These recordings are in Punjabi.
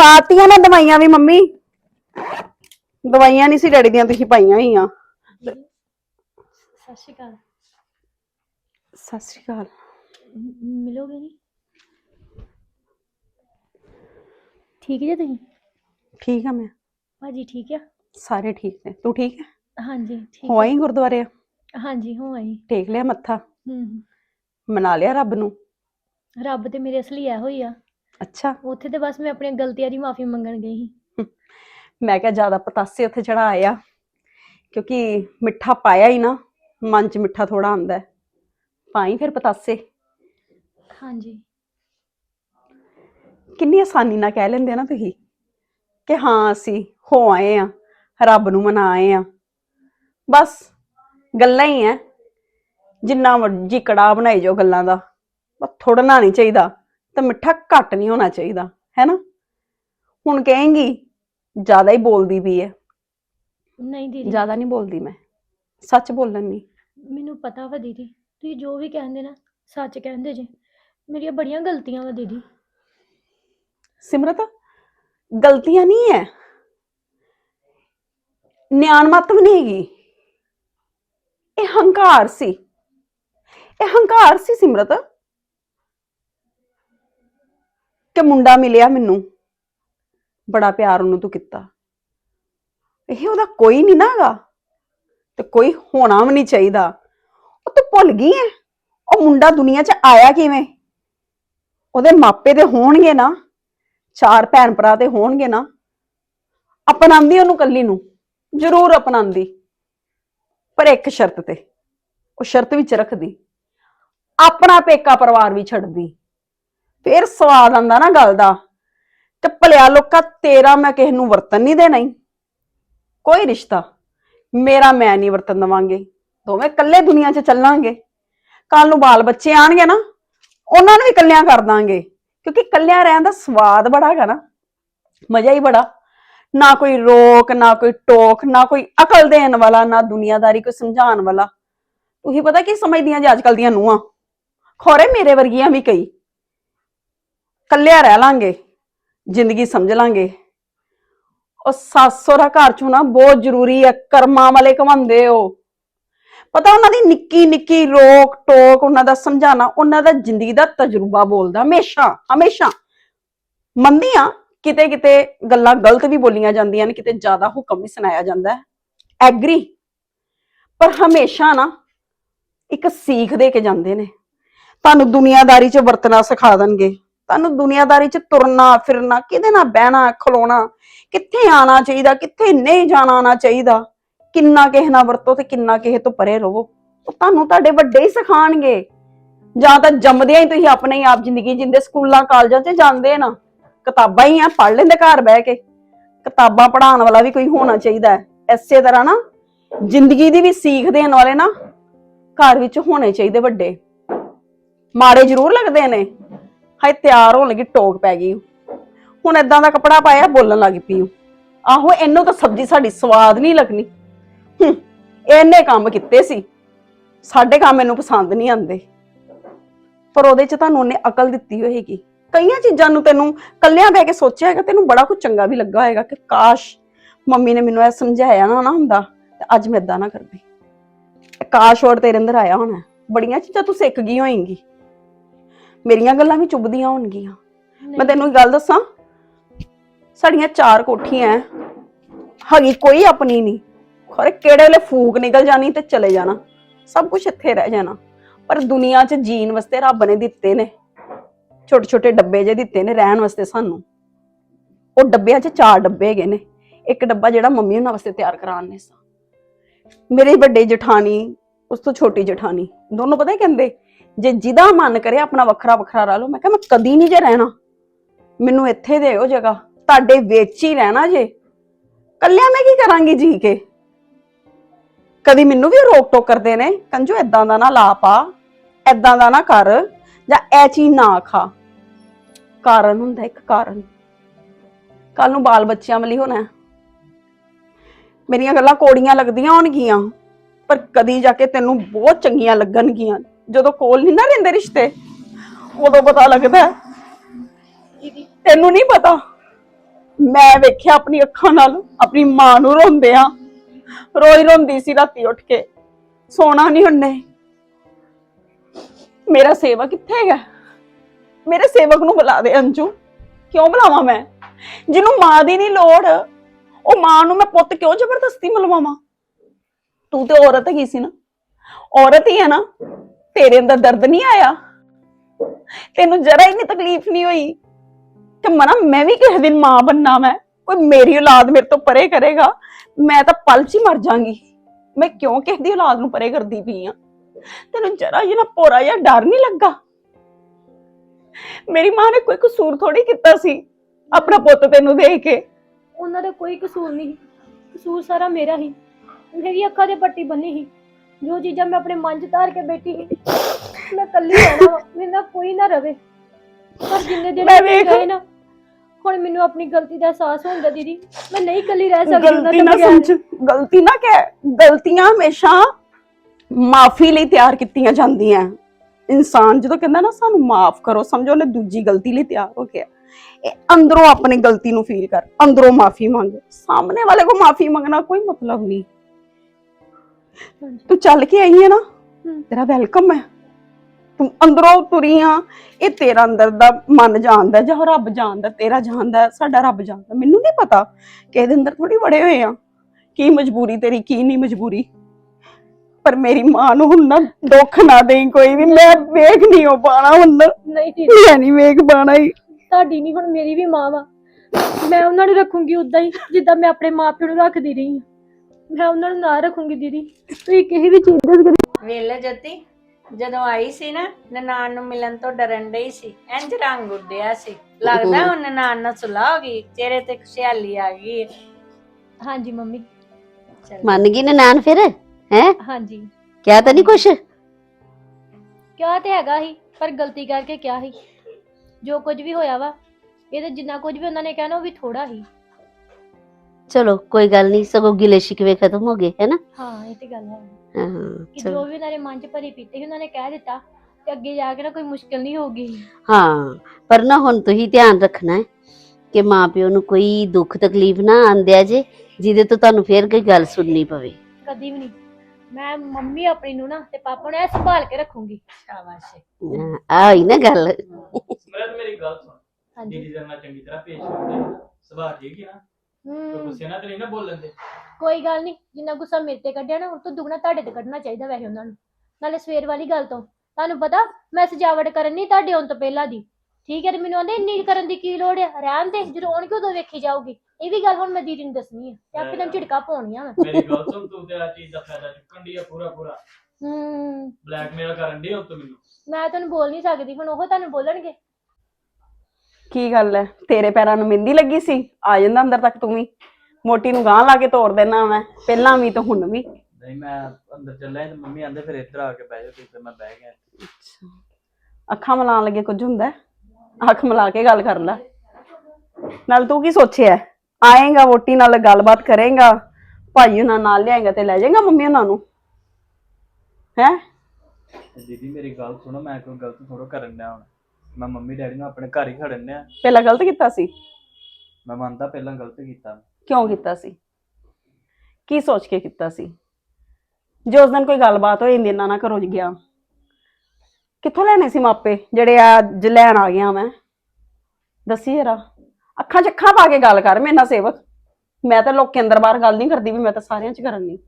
ਪਾਤੀਆਂ ਨਾ ਦਵਾਈਆਂ ਵੀ ਮੰਮੀ। ਦਵਾਈਆਂ ਨਹੀਂ ਸੀ ਡੈਡੀ ਦੀਆਂ ਤੁਸੀਂ ਪਾਈਆਂ ਹੀ ਆ ਸਤਿ ਸ਼੍ਰੀ ਅਕਾਲ। ਸਤਿ ਸ਼੍ਰੀ ਅਕਾਲ। ਮ- ਮਿਲੋਗੇ ਨਹੀਂ ਠੀਕ ਜੇ ਤੁਸੀਂ? ਠੀਕ ਆ ਮੈਂ। ਭਾਜੀ ਠੀਕ ਆ? ਸਾਰੇ ਠੀਕ ਨੇ। ਤੂੰ ਠੀਕ ਹੈ ਹਾਂਜੀ ਠੀਕ ਹੋ ਆਈ ਗੁਰਦੁਆਰੇ? ਹਾਂਜੀ ਹੋ ਆਈ। ਟੇਕ ਲਿਆ ਮੱਥਾ। ਹੂੰ। ਮਨਾ ਲਿਆ ਰੱਬ ਨੂੰ। ਰੱਬ ਤੇ ਮੇਰੇ ਅਸਲੀ ਇਹੋ ਹੀ ਆ। ਅੱਛਾ। ਉੱਥੇ ਤੇ ਬਸ ਮੈਂ ਆਪਣੀਆਂ ਗਲਤੀਆਂ ਦੀ ਮਾਫੀ ਮੰਗਣ ਗਈ ਸੀ। ਮੈਂ ਕਿਹਾ ਜ਼ਿਆਦਾ ਪਤਾਸੇ ਉੱਥੇ ਚੜਾਏ ਆ ਕਿਉਂਕਿ ਮਿੱਠਾ ਪਾਇਆ ਹੀ ਨਾ ਮਨ 'ਚ ਮਿੱਠਾ ਥੋੜਾ ਆਉਂਦਾ ਹੈ। ਪਾਈ ਫਿਰ ਪਤਾਸੇ। ਹਾਂਜੀ। ਕਿੰਨੀ ਆਸਾਨੀ ਨਾਲ ਕਹਿ ਲੈਂਦੇ ਆ ਨਾ ਤੁਸੀਂ ਕਿ ਹਾਂ ਅਸੀਂ ਹੋ ਆਏ ਆ ਰੱਬ ਨੂੰ ਮਨਾ ਆਏ ਆ। ਬਸ ਗੱਲਾਂ ਹੀ ਐ। ਜਿੰਨਾ ਮਰਜ਼ੀ ਕੜਾ ਬਣਾਈ ਜੋ ਗੱਲਾਂ ਦਾ। ਬਸ ਥੋੜਨਾ ਨਹੀਂ ਚਾਹੀਦਾ। ਤੇ ਮਿੱਠਾ ਘੱਟ ਨਹੀਂ ਹੋਣਾ ਚਾਹੀਦਾ ਹੈ ਨਾ? ਹੁਣ ਕਹੇਂਗੀ ਜ਼ਿਆਦਾ ਹੀ ਬੋਲਦੀ ਵੀ ਹੈ ਨਹੀਂ ਦੀਦੀ। ਜ਼ਿਆਦਾ ਨਹੀਂ ਬੋਲਦੀ ਮੈਂ। ਸੱਚ ਬੋਲਣ ਨਹੀਂ। ਮੈਨੂੰ ਪਤਾ ਵਾ ਦੀਦੀ ਤੁਸੀਂ ਜੋ ਵੀ ਕਹਿੰਦੇ ਨਾ ਸੱਚ ਕਹਿੰਦੇ ਜੇ। ਮੇਰੀਆਂ ਬੜੀਆਂ ਗਲਤੀਆਂ ਵਾ ਦੀਦੀ। ਸਿਮਰਤ ਗਲਤੀਆਂ ਨਹੀਂ ਹੈ ਨਿਆਣ ਮਤ ਵੀ ਨਹੀਂ ਹੈਗੀ। ਇਹ ਹੰਕਾਰ ਸੀ। ਇਹ ਹੰਕਾਰ ਸੀ ਸਿਮਰਤ। ਕਿ ਮੁੰਡਾ ਮਿਲਿਆ ਮੈਨੂੰ। ਬੜਾ ਪਿਆਰ ਉਹਨੂੰ ਤੂੰ ਕੀਤਾ। ਇਹ ਉਹਦਾ ਕੋਈ ਨਹੀਂ ਨਾਗਾ ਤੇ ਕੋਈ ਹੋਣਾ ਵੀ ਨਹੀਂ ਚਾਹੀਦਾ। ਉਹ ਤੂੰ ਭੁੱਲ ਗਈ ਐ। ਉਹ ਮੁੰਡਾ ਦੁਨੀਆ 'ਚ ਆਇਆ ਕਿਵੇਂ? ਉਹਦੇ ਮਾਪੇ ਤੇ ਹੋਣਗੇ ਨਾ। ਚਾਰ ਭੈਣ ਭਰਾ ਤੇ ਹੋਣਗੇ ਨਾ। ਅਪਣਾਉਂਦੀ ਉਹਨੂੰ ਕੱਲੀ ਨੂੰ। ਜ਼ਰੂਰ ਅਪਣਾਉਂਦੀ। ਪਰ ਇੱਕ ਸ਼ਰਤ ਤੇ। ਉਹ ਸ਼ਰਤ ਵਿੱਚ ਰੱਖਦੀ। ਆਪਣਾ ਪੇਕਾ ਪਰਿਵਾਰ ਵੀ ਛੱਡਦੀ। ਫੇਰ ਸਵਾਦ ਆਂਦਾ ਨਾ ਗੱਲ ਦਾ। ਤੇ ਭਲਿਆ ਲੋਕਾ, ਤੇਰਾ ਮੈਂ ਕਿਸੇ ਨੂੰ ਵਰਤਨ ਨਹੀਂ ਦੇਣਾ ਈ। ਕੋਈ ਰਿਸ਼ਤਾ। ਮੇਰਾ ਮੈਂ ਨਹੀਂ ਵਰਤਨ ਦਵਾਂਗੇ। ਦੋਵੇਂ ਇਕੱਲੇ ਦੁਨੀਆ 'ਚ ਚੱਲਾਂਗੇ। ਕੱਲ ਨੂੰ ਬਾਲ ਬੱਚੇ ਆਣਗੇ ਨਾ, ਉਹਨਾਂ ਨੂੰ ਵੀ ਇਕੱਲਿਆਂ ਕਰ ਦਾਂਗੇ। ਕਿਉਂਕਿ ਇਕੱਲਿਆਂ ਰਹਿਣ ਦਾ ਸਵਾਦ ਬੜਾ ਹੈਗਾ ਨਾ। ਮਜ਼ਾ ਹੀ ਬੜਾ। ਨਾ ਕੋਈ ਰੋਕ, ਨਾ ਕੋਈ ਟੋਕ, ਨਾ ਕੋਈ ਅਕਲ ਦੇਣ ਵਾਲਾ, ਨਾ ਦੁਨੀਆਦਾਰੀ ਕੋਈ ਸਮਝਾਉਣ ਵਾਲਾ। ਤੁਸੀਂ ਪਤਾ ਕੀ ਸਮਝਦੀਆਂ ਜੇ ਅੱਜ ਕੱਲ ਦੀਆਂ ਨੂੰਹਾਂ? ਖੋਰੇ ਮੇਰੇ ਵਰਗੀਆਂ ਵੀ ਕਈ। ਇਕੱਲਿਆਂ ਰਹਿ ਲਾਂਗੇ, ਜ਼ਿੰਦਗੀ ਸਮਝ ਲਾਂਗੇ। ਉਹ ਸੱਸ ਸਹੁਰਾ ਘਰ ਚੋਂ ਨਾ ਬਹੁਤ ਜ਼ਰੂਰੀ ਹੈ ਕਰਮਾਂ ਵਾਲੇ ਕਮਾਉਂਦੇ ਹੋ ਪਤਾ ਉਹਨਾਂ ਦੀ ਨਿੱਕੀ ਨਿੱਕੀ ਰੋਕ ਟੋਕ, ਉਹਨਾਂ ਦਾ ਸਮਝਾਣਾ ਉਹਨਾਂ ਦਾ ਜ਼ਿੰਦਗੀ ਦਾ ਤਜਰਬਾ ਬੋਲਦਾ ਹਮੇਸ਼ਾ ਹਮੇਸ਼ਾ। ਮੰਨਦੀ ਆ ਕਿਤੇ ਕਿਤੇ ਗੱਲਾਂ ਗਲਤ ਵੀ ਬੋਲੀਆਂ ਜਾਂਦੀਆਂ ਨੇ, ਕਿਤੇ ਜ਼ਿਆਦਾ ਹੁਕਮ ਵੀ ਸੁਣਾਇਆ ਜਾਂਦਾ ਹੈ। ਐਗਰੀ ਪਰ ਹਮੇਸ਼ਾ ਨਾ ਇੱਕ ਸੀਖ ਦੇ ਕੇ ਜਾਂਦੇ ਨੇ। ਤੁਹਾਨੂੰ ਦੁਨੀਆਦਾਰੀ 'ਚ ਵਰਤਣਾ ਸਿਖਾ ਦੇਣਗੇ। ਤੁਹਾਨੂੰ ਦੁਨੀਆਦਾਰੀ 'ਚ ਤੁਰਨਾ, ਫਿਰਨਾ, ਕਿਹਦੇ ਨਾਲ ਬਹਿਣਾ, ਖਲੋਣਾ, ਕਿੱਥੇ ਆਣਾ ਚਾਹੀਦਾ, ਕਿੱਥੇ ਨਹੀਂ ਜਾਣਾ ਆਉਣਾ ਚਾਹੀਦਾ? ਕਿੰਨਾ ਕਿਸੇ ਨਾਲ ਵਰਤੋ ਤੇ ਕਿੰਨਾ ਕਿਸੇ ਤੋਂ ਪਰੇ ਰਹੋ। ਉਹ ਤੁਹਾਨੂੰ ਤੁਹਾਡੇ ਵੱਡੇ ਹੀ ਸਿਖਾਣਗੇ ਜਾਂ ਤਾਂ ਜੰਮਦਿਆਂ ਹੀ ਤੁਸੀਂ ਆਪਣੇ ਹੀ ਆਪ ਜ਼ਿੰਦਗੀ ਜਿੰਦੇ ਸਕੂਲਾਂ, ਕਾਲਜਾਂ 'ਚ ਜਾਂਦੇ ਨਾ। ਕਿਤਾਬਾਂ ਹੀ ਆ, ਪੜ੍ਹ ਲੈਂਦੇ ਘਰ ਬਹਿ ਕੇ। ਕਿਤਾਬਾਂ ਪੜ੍ਹਾਉਣ ਵਾਲਾ ਵੀ ਕੋਈ ਹੋਣਾ ਚਾਹੀਦਾ ਹੈ। ਐਸੇ ਤਰ੍ਹਾਂ ਨਾ, ਜ਼ਿੰਦਗੀ ਦੀ ਵੀ ਸੀਖ ਦੇਣ ਵਾਲੇ ਨਾ, ਘਰ ਵਿੱਚ ਹੋਣੇ ਚਾਹੀਦੇ ਵੱਡੇ। ਮਾੜੇ ਜ਼ਰੂਰ ਲੱਗਦੇ ਨੇ। ਹਾਏ ਤਿਆਰ ਹੋਣ ਲੱਗੀ, ਟੋਕ ਪੈ ਗਈ। ਹੁਣ ਏਦਾਂ ਦਾ ਕੱਪੜਾ ਪਾਇਆ, ਬੋਲਣ ਲੱਗ ਪਈ ਓ। ਆਹੋ, ਇਹਨੂੰ ਤਾਂ ਸਬਜ਼ੀ ਸਾਡੀ ਸਵਾਦ ਨਹੀਂ ਲੱਗਣੀ। ਇਹਨੇ ਕੰਮ ਕੀਤੇ ਸੀ। ਸਾਡੇ ਕੰਮ ਇਹਨੂੰ ਪਸੰਦ ਨਹੀਂ ਆਉਂਦੇ। ਪਰ ਉਹਦੇ ਚ ਤੁਹਾਨੂੰ ਉਹਨੇ ਅਕਲ ਦਿੱਤੀ ਹੋਏਗੀ। ਕਈਆਂ ਚੀਜ਼ਾਂ ਨੂੰ ਤੈਨੂੰ ਕੱਲਿਆਂ ਬਹਿ ਕੇ ਸੋਚਿਆ ਹੈਗਾ ਤੈਨੂੰ ਬੜਾ ਕੁਝ ਚੰਗਾ ਵੀ ਲੱਗਾ ਹੋਏਗਾ ਕਿ ਕਾਸ਼ ਮੰਮੀ ਨੇ ਮੈਨੂੰ ਇਹ ਸਮਝਾਇਆ ਨਾ ਨਾ ਹੁੰਦਾ, ਤੇ ਅੱਜ ਮੈਂ ਇਦਾਂ ਨਾ ਕਰਦੀ। ਕਾਸ਼ ਔਰ ਤੇਰੇ ਅੰਦਰ ਆਇਆ ਹੋਣਾ। ਬੜੀਆਂ ਚੀਜ਼ਾਂ ਤੂੰ ਸਿੱਖ ਗਈ ਹੋਏਂਗੀ। ਮੇਰੀਆਂ ਗੱਲਾਂ ਵੀ ਚੁੱਭਦੀਆਂ ਹੋਣਗੀਆਂ। ਮੈਂ ਤੈਨੂੰ ਇੱਕ ਗੱਲ ਦੱਸਾਂ? ਸਾਡੀਆਂ ਚਾਰ ਕੋਠੀਆਂ ਐ। ਹੈਗੀ ਕੋਈ ਆਪਣੀ ਨਹੀਂ। ਖਰੇ ਕਿਹੜੇ ਵੇਲੇ ਫੂਕ ਨਿਕਲ ਜਾਣੀ ਤੇ ਚਲੇ ਜਾਣਾ। ਸਭ ਕੁਝ ਇੱਥੇ ਰਹਿ ਜਾਣਾ। ਪਰ ਦੁਨੀਆ 'ਚ ਜੀਣ ਵਾਸਤੇ ਰੱਬ ਨੇ ਦਿੱਤੇ ਨੇ। ਛੋਟੇ ਛੋਟੇ ਡੱਬੇ ਜੇ ਦਿੱਤੇ ਨੇ ਰਹਿਣ ਵਾਸਤੇ ਸਾਨੂੰ। ਉਹ ਡੱਬਿਆਂ 'ਚ ਚਾਰ ਡੱਬੇ ਹੈਗੇ ਨੇ। ਇੱਕ ਡੱਬਾ ਜਿਹੜਾ ਮੰਮੀ ਉਹਨਾਂ ਵਾਸਤੇ ਤਿਆਰ ਕਰਾਉਣ ਨੇ ਸਾਂ। ਮੇਰੇ ਵੱਡੇ ਜਠਾਣੀ ਉਸ ਤੋਂ ਛੋਟੀ ਜਠਾਣੀ। ਦੋਨੋਂ ਪਤਾ ਹੀ ਕਹਿੰਦੇ? ਜੇ ਜਿਹਦਾ ਮਨ ਕਰੇ ਆਪਣਾ ਵੱਖਰਾ ਵੱਖਰਾ ਰਹਿ ਲਓ। ਮੈਂ ਕਿਹਾ ਮੈਂ ਕਦੀ ਨਹੀਂ ਜੇ ਰਹਿਣਾ। ਮੈਨੂੰ ਇੱਥੇ ਦਿਓ ਜਗ੍ਹਾ। ਤੁਹਾਡੇ ਵਿੱਚ ਹੀ ਰਹਿਣਾ ਜੇ। ਕੱਲਿਆਂ ਮੈਂ ਕੀ ਕਰਾਂਗੀ ਜੀ ਕੇ? ਕਦੀ ਮੈਨੂੰ ਵੀ ਰੋਕ ਟੋਕ ਕਰਦੇ ਨੇ, ਕੰਜੂ ਐਦਾਂ ਦਾ ਨਾ ਲਾ ਪਾ। ਐਦਾਂ ਦਾ ਨਾ ਕਰ। ਜਾਂ ਐ ਚੀਜ਼ ਨਾ ਖਾ। ਕਾਰਨ ਹੁੰਦਾ ਇੱਕ ਕਾਰਨ। ਕੱਲ ਨੂੰ ਬਾਲ ਬੱਚਿਆਂ ਵਾਲੀ ਹੋਣਾ। ਮੇਰੀਆਂ ਗੱਲਾਂ ਕੋੜੀਆਂ ਲੱਗਦੀਆਂ ਹੋਣਗੀਆਂ। ਪਰ ਕਦੀ ਜਾ ਕੇ ਤੈਨੂੰ ਬਹੁਤ ਚੰਗੀਆਂ ਲੱਗਣਗੀਆਂ। ਜਦੋਂ ਕੋਲ ਨਹੀਂ ਨਾ ਰਹਿੰਦੇ ਰਿਸ਼ਤੇ, ਉਦੋਂ ਪਤਾ ਲੱਗਦਾ ਹੈ। ਤੈਨੂੰ ਨਹੀਂ ਪਤਾ? ਮੈਂ ਵੇਖਿਆ ਆਪਣੀ ਅੱਖਾਂ ਨਾਲ, ਆਪਣੀ ਮਾਂ ਨੂੰ ਰੋਂਦੇ ਆ। ਰੋਈ ਰੋਂਦੀ ਸੀ ਰਾਤੀ ਉੱਠ ਕੇ। ਸੋਣਾ ਨਹੀਂ ਹੁੰਨੇ ਮੇਰਾ ਸੇਵਕ ਕਿੱਥੇ ਹੈਗਾ। ਮੇਰੇ ਸੇਵਕ ਨੂੰ ਬੁਲਾ ਦੇ, ਅੰਜੂ। ਕਿਉਂ ਬੁਲਾਵਾਂ ਮੈਂ? ਜਿਹਨੂੰ ਮਾਂ ਦੀ ਨਹੀਂ ਲੋੜ, ਉਹ ਮਾਂ ਨੂੰ ਮੈਂ ਪੁੱਤ ਕਿਉਂ ਜ਼ਬਰਦਸਤੀ ਮਿਲਵਾਵਾਂ? ਤੂੰ ਤੇ ਔਰਤ ਹੈਗੀ ਸੀ ਨਾ। ਔਰਤ ਹੀ ਹੈ ਨਾ। ਤੇਰੇ ਅੰਦਰ ਦਰਦ ਨਹੀਂ ਆਇਆ? ਤੈਨੂੰ ਜਰਾ ਹੀ ਨਹੀਂ ਤਕਲੀਫ ਨਹੀਂ ਹੋਈ ਕਿ ਮਨਾ ਮੈਂ ਵੀ ਕਿਸੇ ਦਿਨ ਮਾਂ ਬੰਨਾ ਮੈਂ? ਕੋਈ ਮੇਰੀ ਔਲਾਦ ਮੇਰੇ ਤੋਂ ਪਰੇ ਕਰੇਗਾ? ਮੈਂ ਤਾਂ ਪਲ 'ਚ ਹੀ ਮਰ ਜਾਵਾਂਗੀ। ਮੈਂ ਕਿਉਂ ਕਿਸੇ ਦੀ ਔਲਾਦ ਨੂੰ ਪਰੇ ਕਰਦੀ ਪਈ ਆ? ਤੈਨੂੰ ਜਰਾ ਜਿਹਾ ਪੋਰਾ ਜਿਹਾ ਡਰ ਨਹੀਂ ਲੱਗਾ? ਮੇਰੀ ਮਾਂ ਨੇ ਕੋਈ ਕਸੂਰ ਥੋੜੀ ਕੀਤਾ ਸੀ ਆਪਣਾ ਪੁੱਤ ਤੈਨੂੰ ਦੇਖ ਕੇ? ਉਹਨਾਂ ਦਾ ਕੋਈ ਕਸੂਰ ਨਹੀਂ। ਕਸੂਰ ਸਾਰਾ ਮੇਰਾ ਹੀ। ਮੇਰੀ ਅੱਖਾਂ ਦੇ ਪੱਟੀ ਬੰਨੀ ਸੀ। ਜੋ ਚੀਜ਼ਾਂ ਮੈਂ ਆਪਣੇ ਮਨ 'ਚ ਧਾਰ ਕੇ ਬੈਠੀ ਸੀ ਮੈਂ ਕੱਲੀ ਰਹਿਣਾ ਵਾ, ਮੇਰੇ ਨਾਲ ਕੋਈ ਨਾ ਰਵੇ। ਪਰ ਜਿੰਨੇ ਦਿਨ ਮੈਂ ਵੇਖ- ਗਏ ਨਾ ਹੁਣ ਮੈਨੂੰ ਆਪਣੀ ਗਲਤੀ ਦਾ ਅਹਿਸਾਸ ਹੁੰਦਾ ਦੀਦੀ ਮੈਂ ਨਹੀਂ ਕੱਲੀ ਰਹਿ ਸਕਦੀ ਉਹਨਾਂ ਗਲਤੀ ਤੋਂ ਨਾ ਬਗੈਰ। ਸਮਝ ਗਲਤੀ ਨਾ ਕਹਿ ਗਲਤੀਆਂ ਹਮੇਸ਼ਾ ਮਾਫੀ ਲਈ ਤਿਆਰ ਕੀਤੀਆਂ ਜਾਂਦੀਆਂ। ਇਨਸਾਨ ਜਦੋਂ ਕਹਿੰਦਾ ਨਾ ਸਾਨੂੰ ਮਾਫ ਕਰੋ ਸਮਝੋ ਉਹਨੇ ਦੂਜੀ ਗਲਤੀ ਲਈ ਤਿਆਰ ਹੋ ਗਿਆ ਇਹ ਅੰਦਰੋਂ ਆਪਣੀ ਗਲਤੀ ਨੂੰ ਫੀਲ ਕਰ ਅੰਦਰੋਂ ਮਾਫੀ ਮੰਗ। ਸਾਹਮਣੇ ਵਾਲੇ ਕੋ ਮਾਫੀ ਮੰਗਣਾ ਕੋਈ ਮਤਲਬ ਨਹੀਂ। ਤੂੰ ਚੱਲ ਕੇ ਆਈ ਹੈ ਨਾ। ਤੇਰਾ ਵੈਲਕਮ ਹੈ। ਤੂੰ ਅੰਦਰੋਂ ਤੁਰੀ ਆ। ਇਹ ਤੇਰਾ ਅੰਦਰ ਦਾ ਮਨ ਜਾਣਦਾ ਜਾਂ ਰੱਬ ਜਾਣਦਾ ਤੇਰਾ ਜਾਣਦਾ ਸਾਡਾ ਰੱਬ ਜਾਣਦਾ। ਮੈਨੂੰ ਨਹੀਂ ਪਤਾ ਕਿ ਇਹਦੇ ਅੰਦਰ ਥੋੜੀ ਬੜੇ ਹੋਏ ਆ। ਕੀ ਮਜਬੂਰੀ ਤੇਰੀ ਕੀ ਨਹੀਂ ਮਜਬੂਰੀ? ਪਰ ਮੇਰੀ ਮਾਂ ਨੂੰ ਹੁਣ ਨਾ ਦੁੱਖ ਨਾ ਦੇਈ ਕੋਈ ਵੀ। ਮੈਂ ਵੇਖ ਨਹੀਂ ਹੋ ਪਾਣਾ ਹੁਣ। ਨਹੀਂ ਮੈਂ ਨਹੀਂ ਵੇਖ ਪਾਣਾ ਹੀ ਤੁਹਾਡੀ ਨਹੀਂ ਹੁਣ ਮੇਰੀ ਵੀ ਮਾਂ ਵਾ। ਮੈਂ ਉਹਨਾਂ ਨੂੰ ਰੱਖੂੰਗੀ ਉਦਾਂ ਹੀ ਜਿੱਦਾਂ ਮੈਂ ਆਪਣੇ ਮਾਪਿਆਂ ਨੂੰ ਰੱਖਦੀ ਰਹੀ ਹਾਂ। ਮੈਂ ਉਹਨਾਂ ਨੂੰ ਨਾ ਰੱਖੂੰਗੀ ਦੀਦੀ। ਤੁਸੀਂ ਕਿਸੇ ਵੀ ਚੀਜ਼ ਦਾ ਕਦੇ ਵੇਲੇ ਜੋਤੀ ਜਦੋਂ ਆਈ ਸੀ ਨਾ ਨਨਾਣ ਨੂੰ ਮਿਲਣ ਤੋਂ ਡਰਨ ਡਈ ਸੀ ਇੰਜ ਰੰਗ ਉੱਡਿਆ ਸੀ। ਲੱਗਦਾ ਹੁਣ ਨਨਾਣ ਨਾਲ ਸੁਲਾ ਹੋ ਗਈ ਚਿਹਰੇ ਤੇ ਖੁਸ਼ਹਾਲੀ ਆ ਗਈ ਹੈ। ਹਾਂਜੀ ਮੰਮੀ। ਚੱਲ। ਮੰਨ ਗਈ ਨਨਾਣ ਫਿਰ ਹੈ? ਹਾਂਜੀ। ਕਿਹਾ ਤਾਂ ਨਹੀਂ ਕੁਛ? ਕਿਹਾ ਤੇ ਹੈਗਾ ਹੀ ਪਰ ਗਲਤੀ ਕਰਕੇ ਕਿਹਾ ਹੀ ਜੋ ਕੁਝ ਵੀ ਹੋਇਆ ਵਾ ਇਹ ਤਾਂ ਜਿੰਨਾ ਕੁਝ ਵੀ ਉਹਨਾਂ ਨੇ ਕਹਿਣਾ ਉਹ ਵੀ ਥੋੜਾ ਹੀ। ਚਲੋ ਕੋਈ ਗੱਲ ਨਹੀਂ ਸਗੋਂ ਗਿਲੇ ਸ਼ਿਕਵੇ ਖਤਮ ਹੋ ਗਏ ਹੈ ਨਾ? ਹਾਂ ਇਹ ਤੇ ਗੱਲ ਹੈ। ਹਾਂ ਕਿ ਚਲੋ। ਜੋ ਵੀ ਉਹਨਾਂ ਦੇ ਮਨ 'ਚ ਭਰੀ ਪੀਤੀ ਸੀ ਉਹਨਾਂ ਨੇ ਕਹਿ ਦਿੱਤਾ ਤੇ ਅੱਗੇ ਜਾ ਕੇ ਨਾ ਕੋਈ ਮੁਸ਼ਕਲ ਨਹੀਂ ਹੋਊਗੀ। ਹਾਂ ਪਰ ਨਾ ਹੁਣ ਤੁਸੀਂ ਧਿਆਨ ਰੱਖਣਾ ਹੈ ਕਿ ਮਾਂ ਪਿਓ ਨੂੰ ਕੋਈ ਦੁੱਖ ਤਕਲੀਫ ਨਾ ਆਂਦਿਆ ਜੇ ਜਿਹਦੇ ਤੋਂ ਤੁਹਾਨੂੰ ਫੇਰ ਕੋਈ ਗੱਲ ਸੁਣਨੀ ਪਵੇ। ਕਦੀ ਵੀ ਨਹੀਂ। ਮੈਂ ਮੰਮੀ ਆਪਣੀ ਨੂੰ ਨਾ ਤੇ ਪਾਪਾ ਨੂੰ ਇਹ ਸੰਭਾਲ ਕੇ ਰੱਖੂੰਗੀ। ਸ਼ਾਬਾਸ਼। ਹਾਂ, ਆਹ ਹੋਈ ਨਾ ਗੱਲ। ਸਮਰਤ ਮੇਰੀ ਗੱਲ ਸੁਣ। ਹਾਂਜੀ। ਦੀਦੀ ਦੇ ਨਾਲ ਚੰਗੀ ਤਰ੍ਹਾਂ ਪੇਸ਼ ਹੁੰਦੇ ਸੁਭਾਅ ਠੀਕ ਹੀ ਨਾ? ਕੋਈ ਹੂੰ। ਗੁੱਸੇ ਨਾਲ ਤੇ ਨਹੀਂ ਨਾ ਬੋਲਣ ਦੇ। ਕੋਈ ਗੱਲ ਨਹੀਂ ਜਿੰਨਾ ਗੁੱਸਾ ਮੇਰੇ ਤੇ ਕੱਢਿਆ ਨਾ ਉਹ ਤੋਂ ਦੁੱਗਣਾ ਤੁਹਾਡੇ ਤੇ ਕੱਢਣਾ ਚਾਹੀਦਾ ਵੈਸੇ ਉਹਨਾਂ ਨੂੰ। ਨਾਲੇ ਸਵੇਰ ਵਾਲੀ ਗੱਲ ਤੋਂ। ਤੁਹਾਨੂੰ ਪਤਾ ਮੈਂ ਸਜਾਵਟ ਕਰਨ ਨਹੀਂ ਤੁਹਾਡੇ ਆਉਣ ਤੋਂ ਪਹਿਲਾਂ ਦੀ। ਠੀਕ ਹੈ ਤੇ ਮੈਨੂੰ ਆਂਦੇ ਇੰਨੀ ਕਰਨ ਦੀ ਕੀ ਲੋੜ ਹੈ ਰਹਿਣ ਦੇ ਜਦੋਂ ਆਉਣਗੇ ਉਦੋਂ ਵੇਖੀ ਜਾਊਗੀ। ਇਹ ਵੀ ਗੱਲ ਹੁਣ ਮੈਂ ਦੀਦੀ ਨੂੰ ਦੱਸਣੀ ਹੈ ਤੇ ਆਪੇ ਤੁਹਾਨੂੰ ਝਿੜਕਾ ਪਾਉਣੀਆਂ ਮੈਂ ਮੇਰੀ ਗੱਲ ਸੁਣ ਤੂੰ ਤੇ ਆ ਚੀਜ਼ ਦਾ ਫਾਇਦਾ ਚੁੱਕਣ ਦੀ ਆ ਪੂਰਾ ਪੂਰਾ। ਹੂੰ। ਬਲੈਕਮੇਲ ਕਰਨ ਦੀ ਹੁਣ ਤੂੰ ਮੈਨੂੰ। ਮੈਂ ਤੁਹਾਨੂੰ ਬੋਲ ਨਹੀਂ ਸਕਦੀ ਹੁਣ ਉਹ ਤੁਹਾਨੂੰ ਬੋਲਣਗੇ। ਕੀ ਗੱਲ ਹੈ ਤੇਰੇ ਪੈਰਾਂ ਨੂੰ ਮਹਿੰਦੀ ਲੱਗੀ ਸੀ? ਆ ਜਾਂਦਾ ਅੰਦਰ ਤੱਕ ਤੂੰ ਵੀ। ਮੋਟੀ ਨੂੰ ਗਾਂ ਲਾ ਕੇ ਤੋੜ ਦੇਣਾ ਮੈਂ। ਪਹਿਲਾਂ ਵੀ ਤੇ ਹੁਣ ਵੀ। ਨਹੀਂ ਮੈਂ ਅੰਦਰ ਚੱਲਿਆ ਤੇ ਮੰਮੀ ਆਂਦੇ ਫਿਰ ਇੱਧਰ ਆ ਕੇ ਬਹਿ ਜਾ ਤੇ ਮੈਂ ਬਹਿ ਗਿਆ। ਅੱਖਾਂ ਮਿਲਾਉਣ ਲੱਗੇ ਕੁਝ ਹੁੰਦਾ ਹੈ? ਅੱਖ ਮਿਲਾ ਕੇ ਗੱਲ ਕਰ ਲੈ। ਨਾਲ ਤੂੰ ਕੀ ਸੋਚਿਆ ਹੈ? ਆਏਗਾ ਵੋਟੀ ਨਾਲ ਗੱਲਬਾਤ ਕਰੇਗਾ। ਭਾਈ ਉਹਨਾਂ ਨਾਲ ਲਿਆਏਗਾ ਤੇ ਲੈ ਜਾਏਗਾ ਮੰਮੀ ਉਹਨਾਂ ਨੂੰ? ਹੈ? ਤੇ ਦੀਦੀ ਮੇਰੀ ਗੱਲ ਸੁਣੋ ਮੈਂ ਕੋਈ ਗਲਤ ਥੋੜਾ ਕਰਨ ਡਿਆ ਹੁਣ। ਮੈਂ ਮੰਮੀ ਡੈਡੀ ਨੂੰ ਆਪਣੇ ਘਰ ਹੀ ਖੜਨ ਡਿਆ ਪਹਿਲਾਂ ਗਲਤ ਕੀਤਾ ਸੀ? ਮੈਂ ਮੰਨਦਾ ਪਹਿਲਾਂ ਗਲਤ ਕੀਤਾ। ਕਿਉਂ ਕੀਤਾ ਸੀ? ਕੀ ਸੋਚ ਕੇ ਕੀਤਾ ਸੀ? ਜੇ ਉਸ ਦਿਨ ਕੋਈ ਗੱਲਬਾਤ ਹੋਈ ਇੰਨਾ ਨਾ ਘਰੋਂ ਗਿਆ। ਕਿੱਥੋਂ ਲੈਣੇ ਸੀ ਮਾਪੇ? ਜਿਹੜੇ ਆ ਲੈਣ ਆ ਗਿਆ ਮੈਂ। ਦੱਸੀ ਜਰਾ। ਅੱਖਾਂ 'ਚ ਅੱਖਾਂ ਪਾ ਕੇ ਗੱਲ ਕਰ ਮੇਰੇ ਨਾਲ ਸੇਵਕ। ਮੈਂ ਤਾਂ ਲੋਕਾਂ ਅੰਦਰ ਬਾਹਰ ਗੱਲ ਨਹੀਂ ਕਰਦੀ ਵੀ ਮੈਂ ਤਾਂ ਸਾਰਿਆਂ 'ਚ ਕਰਨੀ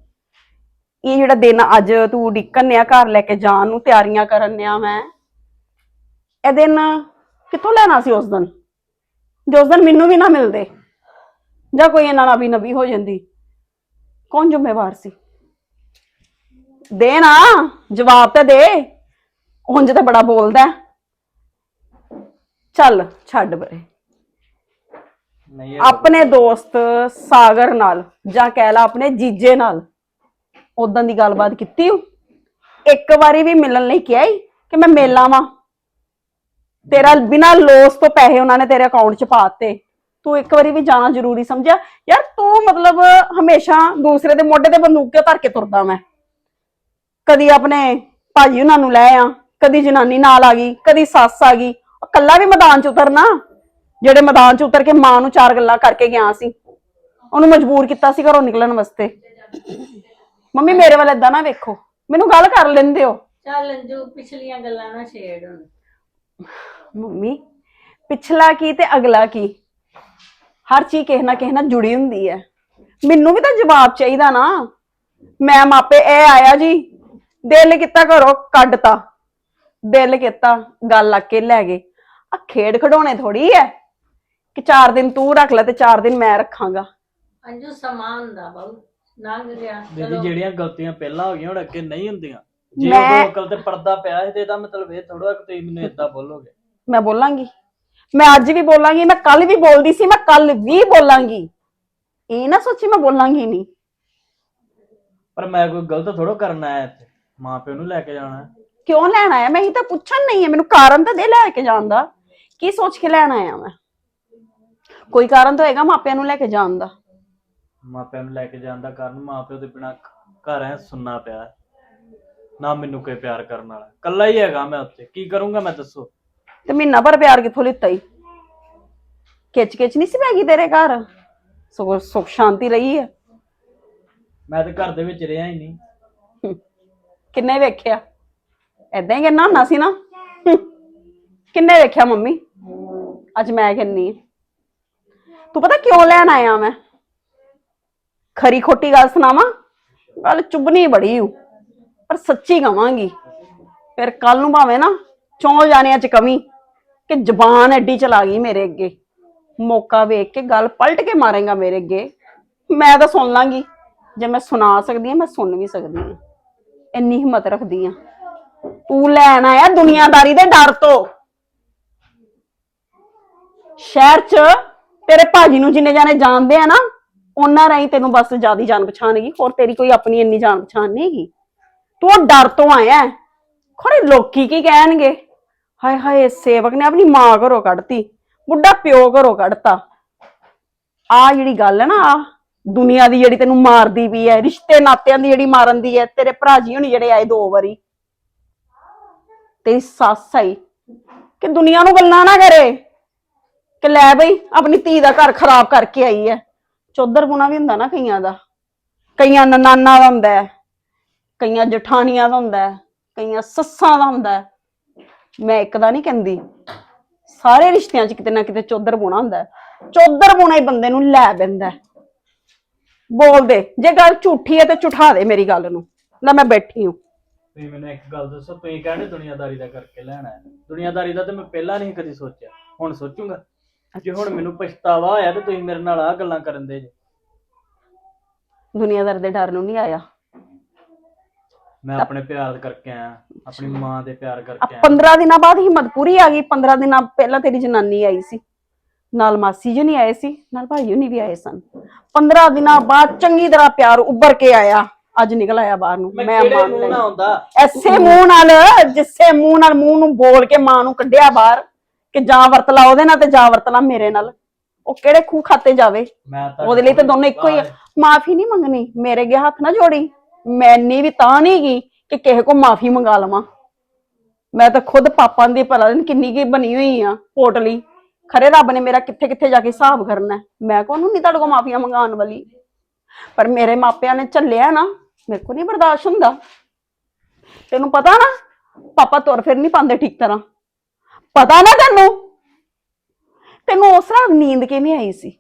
ਇਹ ਜਿਹੜਾ ਦਿਨ ਅੱਜ ਤੂੰ ਡਿੱਕਣ ਆ ਘਰ ਲੈ ਕੇ ਜਾਣ ਨੂੰ ਤਿਆਰੀਆਂ ਕਰਨ ਆ ਮੈਂ। ਇਹ ਦਿਨ ਕਿੱਥੋਂ ਲੈਣਾ ਸੀ ਉਸ ਦਿਨ? ਜੇ ਉਸ ਦਿਨ ਮੈਨੂੰ ਵੀ ਨਾ ਮਿਲਦੇ ਜਾਂ ਕੋਈ ਇਹਨਾਂ ਨਾਲ ਵੀ ਨਬੀ ਹੋ ਜਾਂਦੀ ਕੌਣ ਜ਼ਿੰਮੇਵਾਰ ਸੀ? ਦੇ ਨਾ ਜਵਾਬ ਤੇ ਦੇ। ਉਂਝ ਤਾਂ ਬੜਾ ਬੋਲਦਾ। ਚੱਲ ਛੱਡ ਬਰੇ। ਨਹੀਂ ਆਪਣੇ ਦੋਸਤ ਸਾਗਰ ਨਾਲ ਜਾਂ ਕਹਿ ਲਾ ਆਪਣੇ ਜੀਜੇ ਨਾਲ ਉਦਾਂ ਦੀ ਗੱਲਬਾਤ ਕੀਤੀ ਇੱਕ ਵਾਰੀ ਵੀ ਮਿਲਣ ਲਈ ਕਿਹਾ ਹੀ ਕਿ ਮੈਂ ਮਿਲ ਆਵਾਂ? ਤੇਰਾ ਬਿਨਾਂ ਲੋਸ ਤੋਂ ਪੈਸੇ ਉਹਨਾਂ ਨੇ ਤੇਰੇ ਅਕਾਊਂਟ 'ਚ ਪਾਤੇ। ਤੂੰ ਇੱਕ ਵਾਰੀ ਵੀ ਜਾਣਾ ਜ਼ਰੂਰੀ ਸਮਝਿਆ? ਯਾਰ ਤੂੰ ਮਤਲਬ ਹਮੇਸ਼ਾ ਦੂਸਰੇ ਦੇ ਮੋਢੇ ਤੇ ਬੰਦੂਕ ਧਰ ਕੇ ਤੁਰਦਾ ਮੈਂ। ਕਦੀ ਆਪਣੇ ਭਾਜੀ ਉਹਨਾਂ ਨੂੰ ਲੈ ਆ, ਕਦੀ ਜਨਾਨੀ ਨਾਲ ਆ ਗਈ, ਕਦੀ ਸੱਸ ਆ ਗਈ। ਕੱਲਾ ਵੀ ਮੈਦਾਨ 'ਚ ਉਤਰਨਾ? ਜਿਹੜੇ ਮੈਦਾਨ 'ਚ ਉਤਰ ਕੇ ਮਾਂ ਨੂੰ ਚਾਰ ਗੱਲਾਂ ਕਰਕੇ ਗਿਆ ਸੀ। ਉਹਨੂੰ ਮਜਬੂਰ ਕੀਤਾ ਸੀ ਘਰੋਂ ਨਿਕਲਣ ਵਾਸਤੇ। ਮੰਮੀ, ਮੇਰੇ ਵੱਲ ਏਦਾਂ ਨਾ ਵੇਖੋ। ਮੈਨੂੰ ਗੱਲ ਕਰ ਲੈਂਦੇ ਹੋ। ਚੱਲ ਅੰਜੂ, ਪਿਛਲੀਆਂ ਗੱਲਾਂ ਨਾ ਛੇੜ ਹੁਣ। ਮੰਮੀ ਪਿਛਲਾ ਕੀ ਤੇ ਅਗਲਾ ਕੀ? ਹਰ ਚੀਜ਼ ਕਿਸੇ ਨਾ ਕਿਸੇ ਨਾਲ ਜੁੜੀ ਹੁੰਦੀ ਹੈ। ਮੈਨੂੰ ਵੀ ਤਾਂ ਜਵਾਬ ਚਾਹੀਦਾ ਨਾ। ਮੈਂ ਮਾਪੇ ਇਹ ਆਇਆ ਜੀ। ਦਿਲ ਕੀਤਾ ਘਰੋਂ ਕੱਢਤਾ। ਦਿਲ ਕੀਤਾ ਗੱਲ ਲੱਗ ਕੇ ਲੈ ਗਏ। ਆ ਖੇਡ ਖਡੋਣੇ ਥੋੜੀ ਹੈ। ਕਿ ਚਾਰ ਦਿਨ ਤੂੰ ਰੱਖ ਲੈ ਤੇ ਚਾਰ ਦਿਨ ਮੈਂ ਰੱਖਾਂਗਾ। ਅੰਜੂ ਸਮਾਂ ਹੁੰਦਾ ਬਹੁ ਲੰਘ ਗਿਆ। ਦੀਦੀ ਚਲੋ। ਜਿਹੜੀਆਂ ਗਲਤੀਆਂ ਪਹਿਲਾਂ ਹੋ ਗਈਆਂ ਹੁਣ ਅੱਗੇ ਨਹੀਂ ਹੁੰਦੀਆਂ। ਜੇ ਮੈਂ- ਉਹ ਅਕਲ ਤੇ ਪਰਦਾ ਪਿਆ ਹੈ ਤੇ ਇਹਦਾ ਮਤਲਬ ਇਹ ਥੋੜਾ ਕਿ ਤੁਸੀਂ ਮੈਨੂੰ ਇਦਾਂ ਬੋਲੋਗੇ। ਮੈਂ ਬੋਲਾਂਗੀ। ਮੈਂ ਅੱਜ ਵੀ ਬੋਲਾਂਗੀ ਮੈਂ ਕੱਲ ਵੀ ਬੋਲਦੀ ਸੀ ਮੈਂ ਕੱਲ ਵੀ ਬੋਲਾਂਗੀ। ਇਹ ਨਾ ਸੋਚੀ ਮੈਂ ਬੋਲਾਂਗੀ ਨਹੀਂ। ਪਰ ਮੈਂ ਕੋਈ ਗਲਤ ਥੋੜਾ ਕਰਨਾ ਹੈ ਇੱਥੇ। ਮਾਂ ਪਿਓ ਨੂੰ ਲੈ ਕੇ ਜਾਣਾ। ਹੈ। ਕਿਉਂ ਲੈਣ ਆਇਆ? ਮੈਂ ਹੀ ਤਾਂ ਪੁੱਛਣ ਨਹੀਂ ਹੈ ਮੈਨੂੰ ਕਾਰਨ ਤਾਂ ਦੇ ਲੈ ਕੇ ਜਾਣ ਦਾ। ਕੀ ਸੋਚ ਕੇ ਲੈਣ ਆਇਆ ਮੈਂ? ਕੋਈ ਕਾਰਨ ਤਾਂ ਹੋਏਗਾ ਮਾਪਿਆਂ ਨੂੰ ਲੈ ਕੇ ਜਾਣ ਦਾ। ਮਾਪਿਆਂ ਨੂੰ ਲੈ ਕੇ ਜਾਣ ਦਾ ਕਾਰਨ ਮਾਂ ਪਿਓ ਦੇ ਬਿਨਾ ਘਰ ਐ ਸੁਣਨਾ ਪਿਆ। ਹੈ। ਨਾ ਮੈਨੂੰ ਕੋਈ ਪਿਆਰ ਕਰਨ ਵਾਲਾ। ਕੱਲਾ ਹੀ ਹੈਗਾ ਮੈਂ ਉੱਥੇ। ਕੀ ਕਰੂੰਗਾ ਮੈਂ ਦੱਸੋ? ਤੇ ਮਹੀਨਾ ਭਰ ਪਿਆਰ ਕਿੱਥੋਂ ਲਿੱਤਾ ਹੀ ਖਿੱਚ ਖਿੱਚ ਨਹੀਂ ਸੀ ਪੈ ਗਈ ਤੇਰੇ ਘਰ? ਸਗੋਂ ਸੁਖ ਸ਼ਾਂਤੀ ਰਹੀ ਹੈ ਮੈਂ ਤੇ ਘਰ ਦੇ ਵਿੱਚ ਰਿਹਾ ਹੀ ਨਹੀਂ। ਕਿੰਨੇ ਵੇਖਿਆ? ਐਦਾਂ ਹੀ ਕਹਿਣਾ ਹੁੰਦਾ ਸੀ ਨਾ। ਕਿੰਨੇ ਵੇਖਿਆ ਮੰਮੀ? ਅੱਜ ਮੈਂ ਕਹਿੰਨੀ ਆ। ਤੂੰ ਪਤਾ ਕਿਉਂ ਲੈਣ ਆਇਆ ਮੈਂ? ਖਰੀ ਖੋਟੀ ਗੱਲ ਸੁਣਾਵਾਂ? ਗੱਲ ਚੁੱਭਣੀ ਬੜੀ ਹੂੰ ਪਰ ਸੱਚੀ ਕਵਾਂਗੀ ਫਿਰ ਕੱਲ ਨੂੰ ਭਾਵੇਂ ਨਾ ਚੌਂ ਜਾਣਿਆਂ ਚ ਕਮੀ ਕਿ ਜ਼ਬਾਨ ਐਡੀ ਚਲਾ ਗਈ ਮੇਰੇ ਅੱਗੇ। ਮੌਕਾ ਵੇਖ ਕੇ ਗੱਲ ਪਲਟ ਕੇ ਮਾਰੇਗਾ ਮੇਰੇ ਅੱਗੇ। ਮੈਂ ਤਾਂ ਸੁਣ ਲਾਂਗੀ। ਜੇ ਮੈਂ ਸੁਣਾ ਸਕਦੀ ਹਾਂ, ਮੈਂ ਸੁਣ ਵੀ ਸਕਦੀ ਹਾਂ। ਇੰਨੀ ਹਿੰਮਤ ਰੱਖਦੀ ਆ ਤੂੰ ਲੈਣ ਆਇਆ ਦੁਨੀਆਦਾਰੀ ਦੇ ਡਰ ਤੋਂ। ਸ਼ਹਿਰ 'ਚ ਤੇਰੇ ਭਾਜੀ ਨੂੰ ਜਿੰਨੇ ਜਾਣੇ ਜਾਣਦੇ ਆ ਨਾ, ਉਹਨਾਂ ਰਾਹੀਂ ਤੈਨੂੰ ਬਸ ਜਿਆਦੀ ਜਾਣ ਪਛਾਣ ਹੈਗੀ। ਹੋਰ ਤੇਰੀ ਕੋਈ ਆਪਣੀ ਇੰਨੀ ਜਾਣ ਪਛਾਣ ਨਹੀਂ ਹੈਗੀ। ਤੂੰ ਡਰ ਤੋਂ ਆਇਆ ਹੈ। ਖਰੇ ਲੋਕੀ ਕੀ ਕਹਿਣਗੇ? ਹਾਏ ਹਾਏ, ਸੇਵਕ ਨੇ ਆਪਣੀ ਮਾਂ ਘਰੋਂ ਕੱਢਤੀ, ਬੁੱਢਾ ਪਿਓ ਘਰੋਂ ਕੱਢਤਾ। ਆ ਜਿਹੜੀ ਗੱਲ ਹੈ ਨਾ, ਆ ਦੁਨੀਆ ਦੀ ਜਿਹੜੀ ਤੈਨੂੰ ਮਾਰਦੀ ਵੀ ਹੈ, ਰਿਸ਼ਤੇ ਨਾਤਿਆਂ ਦੀ ਜਿਹੜੀ ਮਾਰਨ ਦੀ ਹੈ, ਤੇਰੇ ਭਰਾ ਜੀ ਹੁਣੀ ਜਿਹੜੇ ਆਏ ਦੋ ਵਾਰੀ। ਤੇਰੀ ਸੱਸ ਆਈ ਕਿ ਦੁਨੀਆ ਨੂੰ ਗੱਲਾਂ ਨਾ ਕਰੇ। ਕਿ ਲੈ ਬਈ, ਆਪਣੀ ਧੀ ਦਾ ਘਰ ਖਰਾਬ ਕਰਕੇ ਆਈ ਹੈ। ਚੌਧਰ ਪੁਣਾ ਵੀ ਹੁੰਦਾ ਨਾ ਕਈਆਂ ਦਾ। ਕਈਆਂ ਨਾਨਾ ਦਾ ਹੁੰਦਾ ਹੈ। ਕਈਆਂ ਜਠਾਣੀਆਂ ਦਾ ਹੁੰਦਾ ਹੈ ਕਈਆਂ ਸੱਸਾਂ ਦਾ ਹੁੰਦਾ ਹੈ। ਮੈਂ ਇੱਕ ਦਾ ਨਹੀਂ ਕਹਿੰਦੀ। ਸਾਰੇ ਰਿਸ਼ਤਿਆਂ 'ਚ ਕਿਤੇ ਨਾ ਕਿਤੇ ਚੌਧਰ ਪੁਣਾ ਹੁੰਦਾ ਚੌਧਰ ਪੁਣਾ ਹੀ ਬੰਦੇ ਨੂੰ ਲੈ ਬੰਦਾ ਬੋਲ ਦੇ ਜੇ ਗੱਲ ਝੂਠੀ ਹੈ ਤੇ ਝੁਠਾ ਦੇ ਮੇਰੀ ਗੱਲ ਨੂੰ। ਲੈ ਮੈਂ ਬੈਠੀ ਹੂੰ। ਤੁਸੀਂ ਮੈਨੂੰ ਇੱਕ ਗੱਲ ਦੱਸੋ ਤੁਸੀਂ ਕਹਿੰਦੇ ਦੁਨੀਆਦਾਰੀ ਦਾ ਕਰਕੇ ਲੈਣਾ ਹੈ। ਦੁਨੀਆਦਾਰੀ ਦਾ ਤੇ ਮੈਂ ਪਹਿਲਾਂ ਨਹੀਂ ਕਦੀ ਸੋਚਿਆ ਹੁਣ ਸੋਚੂੰਗਾ। ਜੇ ਹੁਣ ਮੈਨੂੰ ਪਛਤਾਵਾ ਹੋਇਆ ਤੇ ਤੁਸੀਂ ਮੇਰੇ ਨਾਲ ਆ ਗੱਲਾਂ ਕਰਨ ਦੇ ਜੇ। ਦੁਨੀਆਦਾਰ ਦੇ ਡਰ ਨੂੰ ਨਹੀਂ ਆਇਆ। ਮੈਂ ਆਪਣੇ ਪਿਆਰ ਕਰਕੇ ਆਇਆ ਆਪਣੀ ਮਾਂ ਦੇ ਪਿਆਰ ਕਰਕੇ ਆਇਆ। 15 ਦਿਨਾਂ ਬਾਅਦ ਹਿੰਮਤ ਪੂਰੀ ਆ ਗਈ 15 ਦਿਨਾਂ ਪਹਿਲਾਂ ਤੇਰੀ ਜਨਾਨੀ ਆਈ ਸੀ। ਨਾਲ ਮਾਸੀ ਜੀ ਨਹੀਂ ਆਏ ਸੀ ਨਾਲ ਭਾਈ ਜੀ ਵੀ ਆਏ ਸਨ। 15 ਦਿਨਾਂ ਬਾਅਦ ਚੰਗੀ ਤਰ੍ਹਾਂ ਪਿਆਰ ਉੱਭਰ ਕੇ ਆਇਆ ਅੱਜ ਨਿਕਲ ਆਇਆ ਬਾਹਰ ਨੂੰ ਮੈਂ ਮੈਂ ਕਿਹੜੇ ਮੂੰਹ ਨਾਲ ਆਉਂਦਾ? ਐਸੇ ਮੂੰਹ ਨਾਲ ਜਿਸੇ ਮੂੰਹ ਨਾਲ ਮੂੰਹ ਨੂੰ ਬੋਲ ਕੇ ਮਾਂ ਨੂੰ ਕੱਢਿਆ ਬਾਹਰ ਕਿ ਜਾਂ ਵਰਤ ਲਾ ਉਹਦੇ ਨਾਲ ਤੇ ਜਾਂ ਵਰਤ ਲਾ ਮੇਰੇ ਨਾਲ। ਉਹ ਕਿਹੜੇ ਖੂਹ ਖਾਤੇ ਜਾਵੇ? ਉਹਦੇ ਲਈ ਤਾਂ ਦੋਨੋਂ ਇੱਕੋ ਹੀ ਆ। ਮਾਫੀ ਨਹੀਂ ਮੰਗਣੀ ਮੇਰੇ ਅੱਗੇ ਹੱਥ ਨਾ ਜੋੜੀ। ਮੈਨੀ ਵੀ ਤਾਂ ਨਹੀਂ ਗਈ ਕਿ ਕਿਸੇ ਕੋ ਮਾਫੀ ਮੰਗਾ ਲਵਾਂ। ਮੈਂ ਤਾਂ ਖੁਦ ਪਾਪਾਂ ਦੀ ਪਤਾ ਨੀ, ਕਿੰਨੀ ਕੀ ਬਣੀ ਹੋਈ ਆ ਪੋਟਲੀ। ਖਰੇ ਰੱਬ ਨੇ ਮੇਰਾ ਕਿੱਥੇ ਕਿੱਥੇ ਜਾ ਕੇ ਹਿਸਾਬ ਕਰਨਾ ਹੈ। ਮੈਂ ਕੋਨੂੰ ਨਹੀਂ ਤੁਹਾਡੇ ਕੋ ਮਾਫੀਆਂ ਮੰਗਾਉਣ ਵਾਲੀ? ਪਰ ਮੇਰੇ ਮਾਪਿਆਂ ਨੇ ਝੱਲਿਆ ਨਾ, ਮੇਰੇ ਕੋ ਨਹੀਂ ਬਰਦਾਸ਼ਤ ਹੁੰਦਾ। ਤੈਨੂੰ ਪਤਾ ਨਾ, ਪਾਪਾ ਤੁਰ ਫਿਰ ਨਹੀਂ ਪਾਉਂਦੇ ਠੀਕ ਤਰ੍ਹਾਂ। ਪਤਾ ਨਾ ਤੈਨੂੰ? ਤੈਨੂੰ ਉਸ ਰਾਤ ਨੀਂਦ ਕਿਵੇਂ ਆਈ ਸੀ?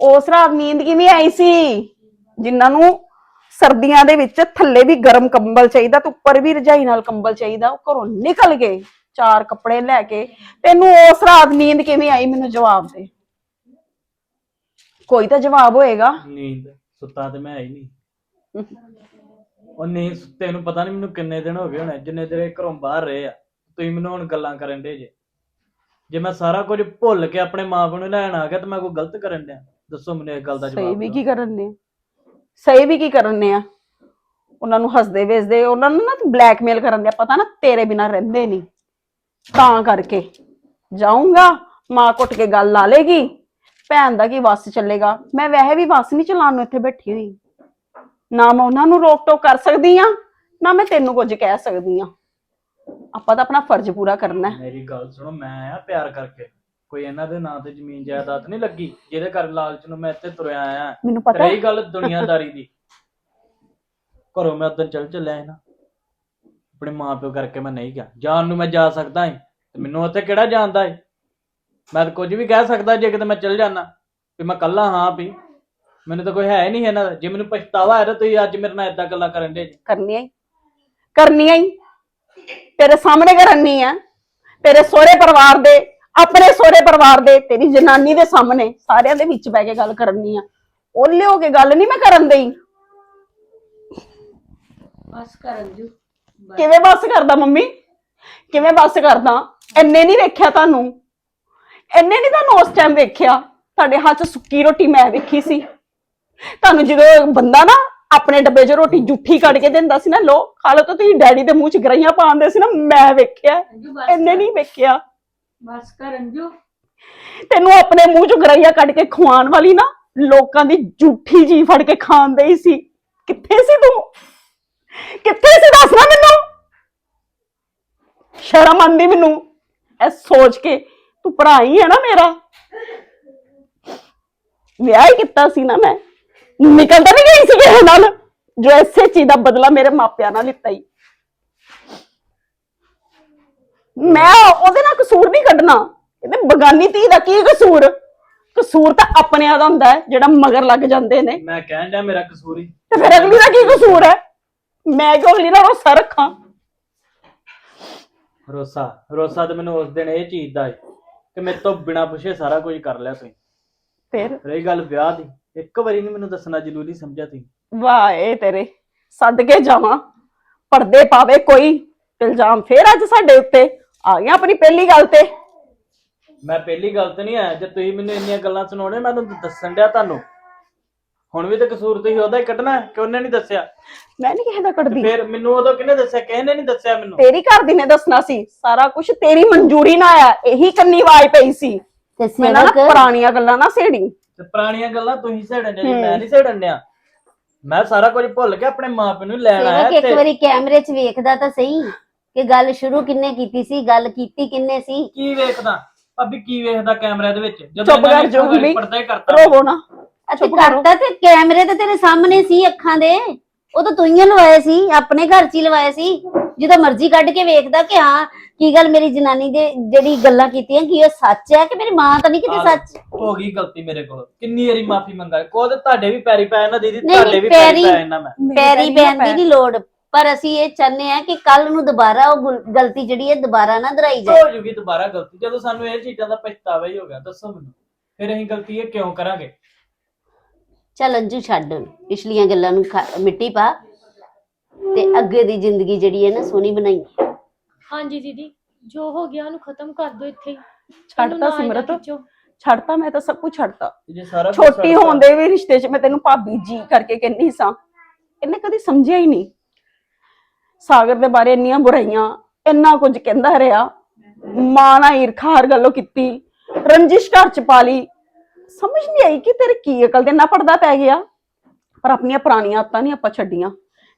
ਉਸ ਰਾਤ ਨੀਂਦ ਕਿਵੇਂ ਆਈ ਸੀ? ਜਿਨ੍ਹਾਂ ਨੂੰ ਸਰਦੀਆਂ ਦੇ ਵਿੱਚ ਥੱਲੇ ਵੀ ਗਰਮ ਕੰਬਲ ਚਾਹੀਦਾ ਤੇ ਉੱਪਰ ਵੀ ਰਜਾਈ ਨਾਲ ਕੰਬਲ ਚਾਹੀਦਾ। ਉਹ ਘਰੋਂ ਨਿਕਲ ਗਏ ਚਾਰ ਕੱਪੜੇ ਲੈ ਕੇ। ਤੈਨੂੰ ਉਸ ਰਾਤ ਨੀਂਦ ਕਿਵੇਂ ਆਈ? ਮੈਨੂੰ ਜਵਾਬ ਦੇ। ਕੋਈ ਤਾਂ ਜਵਾਬ ਹੋਏਗਾ। ਨੀਂਦ ਸੁੱਤਾ ਤੇ ਮੈਂ ਹੀ ਨਹੀਂ। ਉਹ ਨਹੀਂ ਸੁੱਤੇ ਨੂੰ ਪਤਾ ਨਹੀਂ ਮੈਨੂੰ ਕਿੰਨੇ ਦਿਨ ਹੋ ਗਏ ਹੋਣੇ ਜਿੰਨੇ ਦਿਨ ਇਹ ਘਰੋਂ ਬਾਹਰ ਰਹੇ ਆ। ਤੁਸੀਂ ਮੈਨੂੰ ਹੁਣ ਗੱਲਾਂ ਕਰਨ ਦੇ ਜੇ। ਜੇ ਮੈਂ ਸਾਰਾ ਕੁਝ ਭੁੱਲ ਕੇ ਆਪਣੇ ਮਾਂ ਪਿਓ ਨੂੰ ਲੈਣ ਆ ਗਿਆ ਤਾਂ ਮੈਂ ਕੋਈ ਗਲਤ ਕਰਨ ਡਿਆ? ਦੱਸੋ ਮੈਨੂੰ ਇਸ ਗੱਲ ਦਾ ਸਹੀ ਜਵਾਬ ਵੀ ਦਿਓ। ਕੀ ਕਰਨ ਨੇ ਸਹੀ ਵੀ ਕੀ ਕਰਨ ਆ? ਉਹਨਾਂ ਨੂੰ ਹੱਸਦੇ ਵੇਸਦੇ, ਉਹਨਾਂ ਨੂੰ ਨਾ ਬਲੈਕਮੇਲ ਕਰਨ ਦੇ ਪਤਾ ਨਾ ਤੇਰੇ ਬਿਨਾ ਰਹਿੰਦੇ ਨਹੀਂ ਤਾਂ ਕਰਕੇ ਜਾਊਂਗਾ, ਮਾਂ ਕੁੱਟ ਕੇ ਗੱਲ ਲਾ ਲੇਗੀ। ਭੈਣ ਦਾ ਕੀ ਵਸ ਚੱਲੇਗਾ? ਮੈਂ ਵੈਸੇ ਵੀ ਵਸ ਨਹੀਂ ਚਲਾਉਣ ਨੂੰ ਇੱਥੇ ਬੈਠੀ ਹੋਈ। ਨਾ ਮੈਂ ਉਹਨਾਂ ਨੂੰ ਰੋਕ ਟੋਕ ਕਰ ਸਕਦੀ ਆ, ਨਾ ਮੈਂ ਤੈਨੂੰ ਕੁਝ ਕਹਿ ਸਕਦੀ ਆ। ਆਪਾਂ ਤਾਂ ਆਪਣਾ ਫਰਜ਼ ਪੂਰਾ ਕਰਨਾ ਹੈ। ਮੇਰੀ ਗੱਲ ਸੁਣੋ, ਮੈਂ ਆਇਆ ਪਿਆਰ ਕਰਕੇ। ਕੋਈ ਇਹਨਾਂ ਦੇ ਨਾਂ ਤੇ ਜ਼ਮੀਨ ਜਾਇਦਾਦ ਨਹੀਂ ਲੱਗੀ ਜਿਹਦੇ ਘਰ ਲਾਲਚ ਨੂੰ ਮੈਂ ਇੱਥੇ ਤੁਰਿਆ ਆਇਆ ਮੈਨੂੰ ਪਤਾ ਰਹੀ ਗੱਲ ਦੁਨੀਆਦਾਰੀ ਦੀ। ਘਰੋਂ ਮੈਂ ਉਦੋਂ ਚੱਲ ਚੱਲਿਆ ਸੀ ਨਾ ਆਪਣੇ ਮਾਪਿਓ ਕਰਕੇ ਮੈਂ ਨਹੀਂ ਗਿਆ। ਜਾਣ ਨੂੰ ਮੈਂ ਜਾ ਸਕਦਾ ਹਾਂ ਤੇ ਮੈਨੂੰ ਉੱਥੇ ਕਿਹੜਾ ਜਾਣਦਾ ਹੈ ਮੈਂ ਤਾਂ ਕੁਝ ਵੀ ਕਹਿ ਸਕਦਾ ਜੇ ਕਿਤੇ ਮੈਂ ਚੱਲ ਜਾਣਾ ਵੀ ਮੈਂ ਕੱਲਾ ਹਾਂ ਵੀ। ਮੈਨੂੰ ਤਾਂ ਕੋਈ ਹੈ ਨਹੀਂ ਇਹਨਾਂ ਦਾ। ਜੇ ਮੈਨੂੰ ਪਛਤਾਵਾ ਹੈ ਤਾਂ ਤੁਸੀਂ ਅੱਜ ਮੇਰੇ ਨਾਲ ਇਦਾਂ ਗੱਲਾਂ ਕਰਨ ਦੇ ਕਰਨੀਆਂ ਹੀ। ਕਰਨੀਆਂ ਹੀ। ਤੇਰੇ ਸਾਹਮਣੇ ਕਰਨੀ ਆ ਤੇਰੇ ਸਹੁਰੇ ਪਰਿਵਾਰ ਦੇ ਆਪਣੇ ਸਹੁਰੇ ਪਰਿਵਾਰ ਦੇ ਤੇਰੀ ਜਨਾਨੀ ਦੇ ਸਾਹਮਣੇ ਸਾਰਿਆਂ ਦੇ ਵਿੱਚ ਬਹਿ ਕੇ ਗੱਲ ਕਰਨੀ ਆ। ਓਲੇ ਹੋ ਕੇ ਗੱਲ ਨਹੀਂ ਮੈਂ ਕਰਨ ਦੇਈ। ਬਸ ਕਰਨ ਜੂ ਕਿਵੇਂ ਬੱਸ ਕਰਦਾ ਮੰਮੀ? ਕਿਵੇਂ ਬੱਸ ਕਰਦਾ? ਐਨੇ ਨਹੀਂ ਵੇਖਿਆ ਤੁਹਾਨੂੰ? ਐਨੇ ਨਹੀਂ ਤੁਹਾਨੂੰ ਉਸ ਟਾਈਮ ਵੇਖਿਆ? ਤੁਹਾਡੇ ਹੱਥ 'ਚ ਸੁੱਕੀ ਰੋਟੀ ਮੈਂ ਵੇਖੀ ਸੀ। ਤੁਹਾਨੂੰ ਜਦੋਂ ਬੰਦਾ ਨਾ ਆਪਣੇ ਡੱਬੇ 'ਚ ਰੋਟੀ ਜੁੱਠੀ ਕੱਢ ਕੇ ਦਿੰਦਾ ਸੀ ਨਾ ਲੋ ਖਾ ਲਓ ਤਾਂ ਤੁਸੀਂ ਡੈਡੀ ਦੇ ਮੂੰਹ 'ਚ ਗਰਾਈਆਂ ਪਾਉਂਦੇ ਸੀ ਨਾ ਮੈਂ ਵੇਖਿਆ। ਐਨੇ ਨਹੀਂ ਵੇਖਿਆ। ਬਸ ਕਰ ਅੰਜੂ। ਤੈਨੂੰ ਆਪਣੇ ਮੂੰਹ 'ਚੋਂ ਗਰਾਈਆਂ ਕੱਢ ਕੇ ਖਵਾਉਣ ਵਾਲੀ ਨਾ ਲੋਕਾਂ ਦੀ ਜੁੱਠੀ ਜੀ ਫੜ ਕੇ ਖਾਂਦੇ ਹੀ ਸੀ। ਕਿੱਥੇ ਸੀ ਤੂੰ? ਕਿੱਥੇ ਸੀ? ਦੱਸ ਨਾ ਮੈਨੂੰ। ਸ਼ਰਮ ਆਂਦੀ ਮੈਨੂੰ। ਇਹ ਸੋਚ ਕੇ ਤੂੰ ਭਰਾ ਹੀ ਹੈ ਨਾ ਮੇਰਾ। ਵਿਆਹ ਹੀ ਕੀਤਾ ਸੀ ਨਾ ਮੈਂ। ਨਿਕਲਦਾ ਨਹੀਂ ਗਈ ਸੀ ਕਿਸੇ ਨਾਲ। ਜੋ ਐਸੇ ਚੀਜ਼ ਦਾ ਬਦਲਾ ਮੇਰੇ ਮਾਪਿਆਂ ਨਾਲ ਲਿੱਤਾ ਹੀ ਮੈਂ ਉਹਦੇ ਨਾਲ ਕਸੂਰ ਨਹੀਂ ਕੱਢਣਾ। ਇਹਦੇ ਬਗਾਨੀ ਧੀ ਦਾ ਕੀ ਕਸੂਰ? ਕਸੂਰ ਤਾਂ ਆਪਣਿਆਂ ਦਾ ਹੁੰਦਾ ਹੈ ਜਿਹੜਾ ਮਗਰ ਲੱਗ ਜਾਂਦੇ ਨੇ। ਮੈਂ ਕਹਿਣ ਡਿਆ ਮੇਰਾ ਕਸੂਰ ਹੀ। ਤੇ ਫਿਰ ਅਗਲੀ ਦਾ ਕੀ ਕਸੂਰ ਹੈ? ਮੈਂ ਕਿਉਂ ਅਗਲੀ ਦਾ ਰੋਸਾ ਰੱਖਾਂ? ਰੋਸਾ ਰੋਸਾ ਤੇ ਮੈਨੂੰ ਉਸ ਦਿਨ ਇਹ ਚੀਜ਼ ਦਾ ਹੈ ਕਿ ਮੇਰੇ ਤੋਂ ਬਿਨਾ ਪੁੱਛੇ ਸਾਰਾ ਕੁਝ ਕਰ ਲਿਆ ਤੁਸੀਂ। ਫਿਰ? ਰਹੀ ਗੱਲ ਵਿਆਹ ਦੀ ਇੱਕ ਵਾਰੀ ਨਹੀਂ ਮੈਨੂੰ ਦੱਸਣਾ ਜ਼ਰੂਰੀ ਸਮਝਿਆ ਤੁਸੀਂ। ਵਾਹ ਇਹ ਤੇਰੇ। ਸਦਕੇ ਜਾਵਾਂ। ਪਰਦੇ ਪਾਵੇ ਕੋਈ ਇਲਜ਼ਾਮ ਫੇਰ ਅੱਜ ਸਾਡੇ ਉੱਤੇ। ਆ ਗਿਆ ਆਪਣੀ ਪਹਿਲੀ ਗੱਲ ਤੇ। ਮੈਂ ਪਹਿਲੀ ਗੱਲ ਤੇ ਨਹੀਂ ਆਇਆ ਜੇ ਤੁਸੀਂ ਮੈਨੂੰ ਇੰਨੀਆਂ ਗੱਲਾਂ ਸੁਣਾਉਣੇ ਮੈਂ ਤੁਹਾਨੂੰ ਦੱਸਣ ਡਿਆ ਤੁਹਾਨੂੰ। ਹੁਣ ਵੀ ਤਾਂ ਕਸੂਰ ਤੁਸੀਂ ਉਹਦਾ ਹੀ ਕੱਢਣਾ ਹੈ ਕਿ ਉਹਨੇ ਨਹੀਂ ਦੱਸਿਆ? ਮੈਂ ਨਹੀਂ ਕਿਸੇ ਦਾ ਕੱਢਦੀ। ਫਿਰ ਮੈਨੂੰ ਉਦੋਂ ਕਿਹਨੇ ਦੱਸਿਆ? ਕਿਸੇ ਨੇ ਨਹੀਂ ਦੱਸਿਆ ਮੈਨੂੰ। ਤੇਰੀ ਘਰ ਦੀ ਨੇ ਦੱਸਣਾ ਸੀ। ਸਾਰਾ ਕੁਝ ਤੇਰੀ ਮਨਜ਼ੂਰੀ ਨਾਲ ਆਇਆ। ਇਹੀ ਕੰਨੀ ਆਵਾਜ਼ ਪਈ ਸੀ। ਤੇ ਮੈਂ ਨਾ ਸੇਵਕ ਪੁਰਾਣੀਆਂ ਗੱਲਾਂ ਨਾ ਸੇੜੀ। ਤੇ ਪੁਰਾਣੀਆਂ ਗੱਲਾਂ ਤੁਸੀਂ ਛੇੜਨ ਦੇ ਮੈਂ ਨਹੀਂ ਛੇੜਨ ਡਿਆ। ਮੈਂ ਸਾਰਾ ਕੁਝ ਭੁੱਲ ਕੇ ਆਪਣੇ ਮਾਪੇ ਨੂੰ ਲੈਣ ਆਇਆ ਸੇਵਕ ਇੱਕ ਤੇ ਵਾਰੀ ਕੈਮਰੇ 'ਚ ਵੇਖਦਾ ਤਾਂ ਸਹੀ। ਕਿ ਗੱਲ ਸ਼ੁਰੂ ਕਿੰਨੇ ਕੀਤੀ ਸੀ ਗੱਲ ਕੀਤੀ ਕਿੰਨੇ ਸੀ? ਕੀ ਵੇਖਦਾ? ਭਾਬੀ ਕੀ ਵੇਖਦਾ ਕੈਮਰੇ ਦੇ ਵਿੱਚ? ਚੁੱਪ ਕਰ। ਪਰਦਾ ਹੀ ਕਰਤਾ। ਰੋਵੋ ਨਾ। ਅਤੇ ਚੁੱਪ ਕਰੋ। ਕਰਤਾ ਤੇ ਕੈਮਰੇ ਤੇ ਤੇਰੇ ਸਾਹਮਣੇ ਸੀ ਅੱਖਾਂ ਦੇ? ਉਹ ਤਾਂ ਤੂੰ ਹੀ ਲਵਾਏ ਸੀ ਆਪਣੇ ਘਰ 'ਚ ਹੀ ਲਵਾਏ ਸੀ। ਜਦੋਂ ਮਰਜ਼ੀ ਕੱਢ ਕੇ ਵੇਖਦਾ ਕਿ ਹਾਂ ਕੀ ਗੱਲ ਮੇਰੀ ਜਨਾਨੀ ਦੇ ਜਿਹੜੀ ਗੱਲਾਂ ਕੀਤੀਆਂ ਕੀ ਉਹ ਸੱਚ ਹੈ ਕਿ ਮੇਰੀ ਮਾਂ ਤਾਂ ਨਹੀਂ ਕਿਤੇ ਸੱਚ? ਹੋ ਗਈ ਗਲਤੀ ਮੇਰੇ ਕੋਲ। ਕਿੰਨੀ ਵਾਰੀ ਮਾਫੀ ਮੰਗਾ ਕੋਦ ਤੁਹਾਡੇ ਵੀ ਪੈਰੀ ਪੈ ਨਾ ਦੀਦੀ ਨਹੀਂ, ਤੁਹਾਡੇ ਵੀ ਪੈਰੀ ਪੈਰੀ- ਪੈ ਨਾ ਮੈਂ। ਮੇਰੇ ਪੈਰੀ ਪੈਰੀ ਪੈਣ ਦੀ ਨਹੀਂ ਲੋੜ। ਪਰ ਅਸੀਂ ਇਹ ਚਾਹੁੰਦੇ ਆ ਕਿ ਕੱਲ ਨੂੰ ਦੁਬਾਰਾ ਉਹ ਗੁਲ- ਗਲਤੀ ਜਿਹੜੀ ਹੈ ਦੁਬਾਰਾ ਨਾ ਦੁਹਰਾਈ ਜਾਏ। ਹੋ ਜੂਗੀ ਦੁਬਾਰਾ ਗਲਤੀ। ਜਦੋਂ ਸਾਨੂੰ ਇਹ ਚੀਜ਼ਾਂ ਦਾ ਪਛਤਾਵਾ ਹੀ ਹੋ ਗਿਆ ਦੱਸੋ ਮੈਨੂੰ। ਫਿਰ ਅਸੀਂ ਗਲਤੀ ਇਹ ਕਿਉਂ ਕਰਾਂਗੇ? ਚੱਲ ਅੰਜੂ ਛੱਡ। ਹੁਣ, ਪਿਛਲੀਆਂ ਗੱਲਾਂ ਨੂੰ ਖਾ- ਮਿੱਟੀ ਪਾ ਤੇ ਅੱਗੇ ਦੀ ਜ਼ਿੰਦਗੀ ਜਿਹੜੀ ਹੈ ਨਾ ਸੋਹਣੀ ਬਣਾਈ। ਹਾਂਜੀ ਦੀਦੀ ਜੋ ਹੋ ਗਿਆ ਉਹਨੂੰ ਖਤਮ ਕਰ ਦਿਓ ਇੱਥੇ ਹੀ। ਛੱਡਤਾ ਉਹਨੂੰ ਨਾਲ ਹੀ ਨਾ ਸਿਮਰਤ। ਖਿੱਚੋ। ਛੱਡਤਾ ਮੈਂ ਤਾਂ ਸਭ ਕੁਝ ਛੱਡਤਾ। ਤੇ ਜੇ ਸਾਰਾ ਕੁਛ ਛੋਟੀ ਛੱਡਤਾ- ਹੋਣ ਦੇ ਵੀ ਰਿਸ਼ਤੇ 'ਚ ਮੈਂ ਤੈਨੂੰ ਭਾਬੀ ਜੀ ਕਰਕੇ ਕਹਿੰਦੀ ਸਾਂ। ਇਹਨੇ ਕਦੀ ਸਮਝਿਆ ਹੀ ਨਹੀਂ। ਸਾਗਰ ਦੇ ਬਾਰੇ ਇੰਨੀਆਂ ਬੁਰਾਈਆਂ ਇੰਨਾ ਕੁਝ ਕਹਿੰਦਾ ਰਿਹਾ। ਮਾਂ ਨਾਲ ਈਰਖਾ ਹਰ ਗੱਲੋਂ ਕੀਤੀ ਰੰਜਿਸ਼ ਘਰ ਚ ਪਾ ਲਈ। ਸਮਝ ਨਹੀਂ ਆਈ ਕਿ ਤੇਰੇ ਕੀ ਅਕਲ ਦੇ ਨਾ ਪੜਦਾ ਪੈ ਗਿਆ। ਪਰ ਆਪਣੀਆਂ ਪੁਰਾਣੀਆਂ ਆਦਤਾਂ ਨਹੀਂ ਆਪਾਂ ਛੱਡੀਆਂ।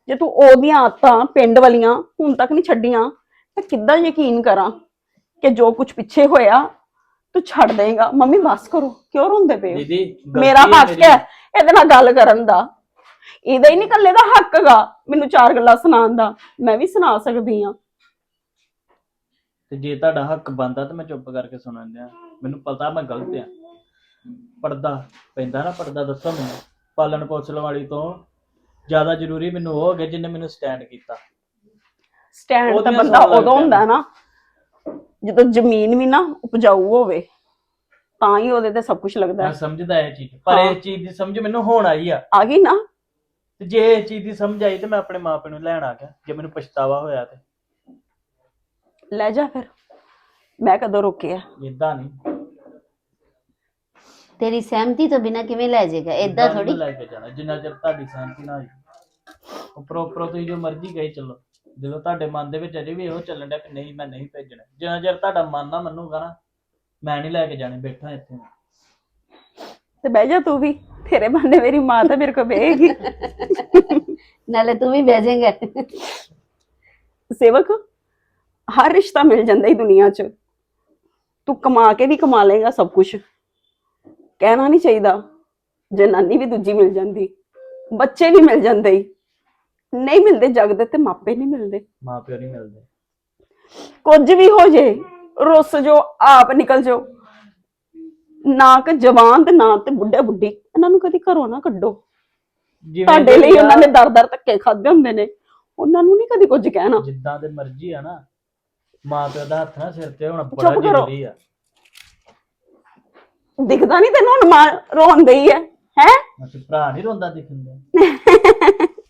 ਜੇ ਤੂੰ ਉਹਦੀਆਂ ਆਦਤਾਂ ਪਿੰਡ ਵਾਲੀਆਂ ਹੁਣ ਤੱਕ ਨਹੀਂ ਛੱਡੀਆਂ ਮੈਂ ਕਿੱਦਾਂ ਯਕੀਨ ਕਰਾਂ ਕਿ ਜੋ ਕੁਝ ਪਿੱਛੇ ਹੋਇਆ ਤੂੰ ਛੱਡ ਦੇਂਗਾ। ਮੰਮੀ ਬਸ ਕਰੋ ਕਿਉਂ ਰੋਂਦੇ ਪਏ ਹੋ? ਦੀਦੀ ਗਲਤੀ ਮੇਰਾ ਹੈ ਹੱਕ ਮੇਰੀ। ਹੈ ਇਹਦੇ ਨਾਲ ਗੱਲ ਕਰਨ ਦਾ। ਇਹਦਾ ਹੀ ਨਹੀਂ ਇਕੱਲੇ ਦਾ ਹੱਕ ਹੈਗਾ ਮੈਨੂੰ ਚਾਰ ਗੱਲਾਂ ਸੁਣਾਉਣ ਦਾ। ਮੈਂ ਵੀ ਸੁਣਾ ਸਕਦੀ ਆ ਤੇ ਜੇ ਤੁਹਾਡਾ ਹੱਕ ਬੰਦਾ ਤੇ ਮੈਂ ਚੁੱਪ ਕਰਕੇ ਸੁਣਨ ਦਿਆਂ। ਮੈਨੂੰ ਪਤਾ ਮੈਂ ਗਲਤ ਆ ਪਰਦਾ ਪੈਂਦਾ ਨਾ ਪਰਦਾ ਦੱਸੋ ਮੈਨੂੰ। ਪਾਲਣ ਪੋਸਣ ਵਾਲੀ ਤੋਂ ਜ਼ਿਆਦਾ ਜ਼ਰੂਰੀ ਮੈਨੂੰ ਉਹ ਹੋ ਗਿਆ ਜਿਹਨੇ ਮੈਨੂੰ ਸਟੈਂਡ ਕੀਤਾ। ਸਟੈਂਡ ਤਾਂ ਉਹਦੀਆਂ ਬੰਦਾ ਉਦੋਂ ਹੁੰਦਾ ਨਾ ਜਦੋਂ ਜ਼ਮੀਨ ਵੀ ਨਾ ਉਪਜਾਊ ਹੋਵੇ ਤਾਂ ਹੀ ਉਹਦੇ ਤੇ ਸਭ ਕੁਝ ਲੱਗਦਾ। ਮੈਂ ਹੈ। ਸਮਝਦਾ ਇਹ ਚੀਜ਼। ਪਰ ਹਾਂ। ਇਹ ਚੀਜ਼ ਦੀ ਸਮਝ ਮੈਨੂੰ ਹੁਣ ਆਈ ਆ। ਆ ਗਈ ਨਾ। ਤੇ ਜੇ ਇਹ ਚੀਜ਼ ਦੀ ਸਮਝ ਆਈ ਤੇ ਮੈਂ ਆਪਣੇ ਮਾਪੇ ਨੂੰ ਲੈਣ ਆ ਗਿਆ ਜੇ ਮੈਨੂੰ ਪਛਤਾਵਾ ਹੋਇਆ ਤੇ। ਲੈ ਜਾ ਫਿਰ। ਮੈਂ ਕਦੋਂ ਰੋਕਿਆ ਇਦਾਂ ਨਹੀਂ। ਤੇਰੀ ਸਹਿਮਤੀ ਤੋਂ ਬਿਨਾ ਕਿਵੇਂ ਲੈ ਜਾਏਗਾ? ਏਦਾਂ ਥੋੜੀ ਲੈ ਕੇ ਜਾਣਾ। ਜਿੰਨਾ ਚਿਰ ਤੁਹਾਡੀ ਸਹਿਮਤੀ ਨਾ ਹੋਈ। ਉੱਪਰੋਂ ਉੱਪਰੋਂ ਤੁਸੀਂ ਜੋ ਮਰਜ਼ੀ ਕਹੀ ਚੱਲੋ। ਜਦੋਂ ਤੁਹਾਡੇ ਮਨ ਦੇ ਵਿੱਚ ਅਜੇ ਵੀ ਇਹੋ ਚੱਲਣ ਡਿਆ ਕਿ ਨਹੀਂ ਮੈਂ ਨਹੀਂ ਭੇਜਣਾ। ਜਿੰਨਾ ਚਿਰ ਤੁਹਾਡਾ ਮਨ ਨਾ ਮੰਨੂਗਾ ਨਾ ਮੈਂ ਨਹੀਂ ਲੈ ਕੇ ਜਾਣੇ ਬੈਠਾ ਇੱਥੇ ਮੈਂ। ਤੇ ਬਹਿ ਜਾ ਤੂੰ ਵੀ। ਤੇਰੇ ਬੰਦੇ ਮੇਰੀ ਮਾਂ ਤਾਂ ਮੇਰੇ ਕੋਲ ਬਹਿਗੀ ਨਾਲੇ ਤੂੰ ਵੀ ਬਹਿ ਜਾਏਗਾ। ਸੇਵਕ ਹਰ ਰਿਸ਼ਤਾ ਮਿਲ ਜਾਂਦਾ ਹੀ ਦੁਨੀਆ 'ਚ। ਤੂੰ ਕਮਾ ਕੇ ਵੀ ਕਮਾ ਲੇਗਾ ਸਭ ਕੁਝ ਕਹਿਣਾ ਨਹੀਂ ਚਾਹੀਦਾ ਜਨਾਨੀ ਵੀ ਦੂਜੀ ਮਿਲ ਜਾਂਦੀ ਬੱਚੇ ਵੀ ਮਿਲ ਜਾਂਦੇ ਈ। ਨਹੀਂ ਮਿਲਦੇ ਜਗ ਦੇ ਤੇ ਮਾਪੇ ਨਹੀਂ ਮਿਲਦੇ। ਮਾਂ ਪਿਓ ਨਹੀਂ ਮਿਲਦੇ। ਕੁਝ ਵੀ ਹੋ ਜੇ ਰੁੱਸ ਜੋ ਆਪ ਨਿਕਲ ਜੋ। ਨਾ ਕਿ ਜਵਾਨ ਤੇ ਨਾ ਤੇ ਬੁੱਢੇ ਬੁੱਢੀ ਇਹਨਾਂ ਨੂੰ ਕਦੀ ਘਰੋਂ ਨਾ ਕੱਢੋ। ਜਿਵੇਂ ਤੁਹਾਡੇ ਲਈ ਉਹਨਾਂ ਨੇ ਦਰ ਦਰ ਧੱਕੇ ਖਾਦੇ ਹੁੰਦੇ ਨੇ ਉਹਨਾਂ ਨੂੰ ਨਹੀਂ ਕਦੀ ਕੁਝ ਕਹਿਣਾ। ਜਿੱਦਾਂ ਦੇ ਮਰਜ਼ੀ ਆ ਨਾ ਮਾਂ ਪਿਓ ਦਾ ਹੱਥ ਨਾ ਸਿਰ ਤੇ ਹੋਣਾ ਚੁੱਪ ਬੜਾ ਕਰੋ। ਜ਼ਰੂਰੀ ਆ। ਦਿਖਦਾ ਨਹੀਂ ਤੈਨੂੰ ਹੁਣ ਮਾਂ ਰੋਣ ਗਈ ਹੈ ਹੈ? ਮਤਲਬ ਭਰਾ ਨਹੀਂ ਰੋਂਦਾ ਦਿਖਦਾ